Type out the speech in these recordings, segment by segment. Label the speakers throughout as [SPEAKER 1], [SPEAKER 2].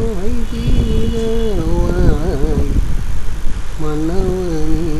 [SPEAKER 1] وعيدين وعي منوني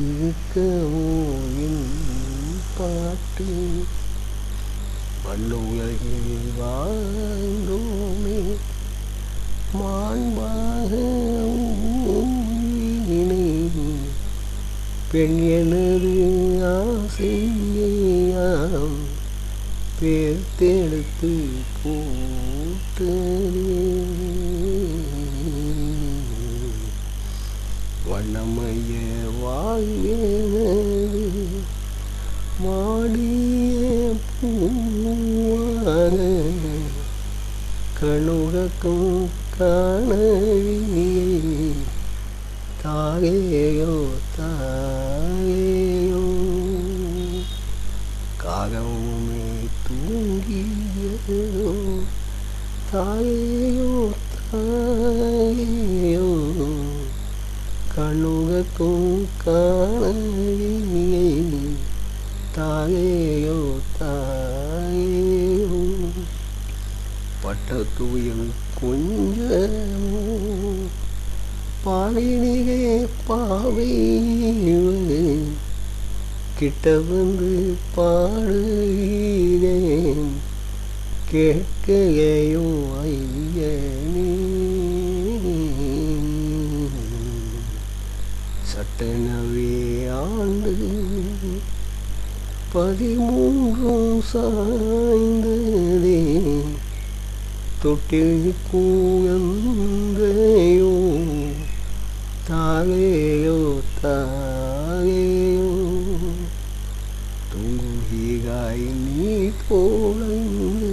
[SPEAKER 1] இருக்கவோ என் பாட்டு மண்ணுலகில் வாழ்ந்தோமே மாண்பாக ஊழினை பெண் எனது ஆசையாம் പേർത്തെടുത്ത് പൂത്ത് വണ്ണമയ വാഴ മാടിയ പൂവാന. കണുകക്കും കാണവിനിയെ താകയോ തായോ തായോ കണ്ണുകൾക്കും കാണേ തായേയോ തായേയോ പട്ടത്തുയൽ കുഞ്ഞമോ പാളിനികെ പാവீவே കിട്ടവന്ന് പാടുകേൻ பாடுகிறேன் கேட்கையோ ஐயனே சட்டனவே ஆண்டு பதிமூன்றும் சாய்ந்ததே தொட்டில் கூயந்தையோ தாயேயோ தாயேயோ தூங்குகிறாய் நீ போலந்து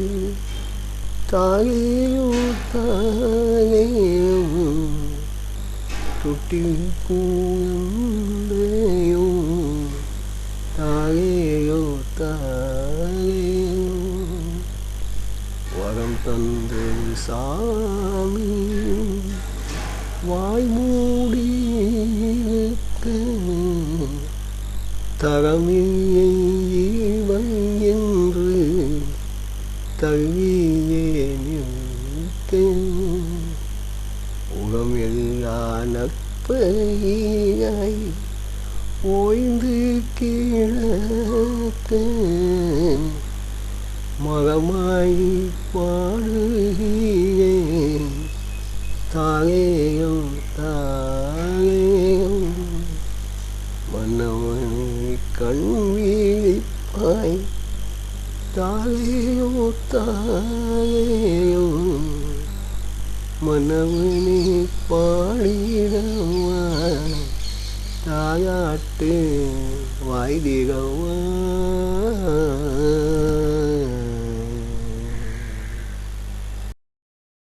[SPEAKER 1] ತಾಯಿಯು ತಾನೆಯು ತುಟಿಕೂಯಂದೆಯು ತಾಯಿಯು ತಾನೆಯು ವರಂ ತಂದೆ சாமி வாய்மூடி தரமியை இவன் என்று தள்ளி பணியாய் ஓய்ந்து கிழக்க மகமாய் பாடுகியே. தாகேயம் தாகேயம் மன்னவனை கண் வீழிப்பாய். தாலேயோ മനവനെ പാടിടവാണ് തായാട്ട് വൈദികവാ